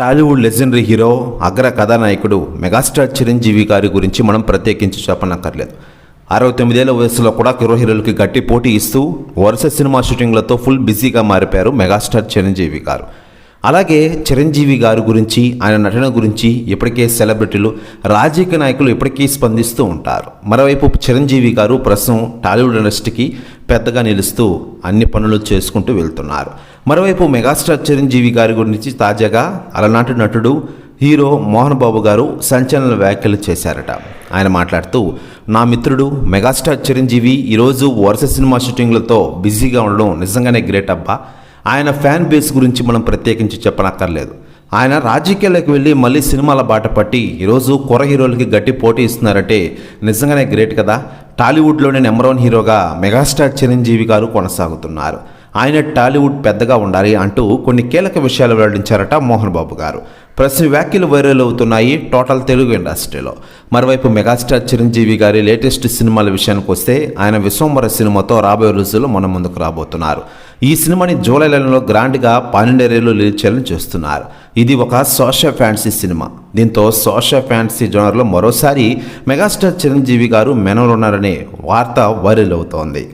Tollywood legendary hero అగ్ర కథానాయకుడు megastar Chiranjeevi గారి గురించి మనం ప్రత్యేకించి చెప్పనక్కర్లేదు. అరవై తొమ్మిదేళ్ళ వయసులో కూడా హీరో హీరోలకి గట్టి పోటీ ఇస్తూ వరుస సినిమా షూటింగ్లతో ఫుల్ బిజీగా మారిపోయారు మెగాస్టార్ చిరంజీవి గారు. అలాగే చిరంజీవి గారి గురించి ఆయన నటన గురించి ఇప్పటికే సెలబ్రిటీలు రాజకీయ నాయకులు ఇప్పటికీ స్పందిస్తూ ఉంటారు. మరోవైపు చిరంజీవి గారు ప్రస్తుతం టాలీవుడ్ ఇండస్ట్రీకి పెద్దగా నిలుస్తూ అన్ని పనులు చేసుకుంటూ వెళ్తున్నారు. మరోవైపు మెగాస్టార్ చిరంజీవి గారి గురించి తాజాగా అలనాటి నటుడు హీరో మోహన్ బాబు గారు సంచలన వ్యాఖ్యలు చేశారట. ఆయన మాట్లాడుతూ నా మిత్రుడు మెగాస్టార్ చిరంజీవి ఈరోజు వరుస సినిమా షూటింగ్లతో బిజీగా ఉండడం నిజంగానే గ్రేట్ అబ్బా. ఆయన ఫ్యాన్ బేస్ గురించి మనం ప్రత్యేకించి చెప్పనక్కర్లేదు. ఆయన రాజకీయాలకు వెళ్ళి మళ్ళీ సినిమాల బాట పట్టి ఈరోజు కుర హీరోలకి గట్టి పోటీ ఇస్తున్నారంటే నిజంగానే గ్రేట్ కదా. టాలీవుడ్లోని నెంబర్ వన్ హీరోగా మెగాస్టార్ చిరంజీవి గారు కొనసాగుతున్నారు. ఆయన టాలీవుడ్ పెద్దగా ఉండాలి అంటూ కొన్ని కీలక విషయాలు వెల్లడించారట మోహన్ బాబు గారు. ప్రస్తుత వ్యాఖ్యలు వైరల్ అవుతున్నాయి టోటల్ తెలుగు ఇండస్ట్రీలో. మరోవైపు మెగాస్టార్ చిరంజీవి గారి లేటెస్ట్ సినిమాల విషయానికి వస్తే ఆయన విశ్వంబర సినిమాతో రాబోయే రోజుల్లో మన ముందుకు రాబోతున్నారు. ఈ సినిమాని జూలై నెలలో గ్రాండ్గా పన్నెండేరేళ్ళు రిలీజ్ చేయాలని చూస్తున్నారు. ఇది ఒక సోషల్ ఫ్యాన్సీ సినిమా. దీంతో సోషల్ ఫ్యాన్సీ జోనర్లో మరోసారి మెగాస్టార్ చిరంజీవి గారు మెనవలున్నారనే వార్త వైరల్ అవుతోంది.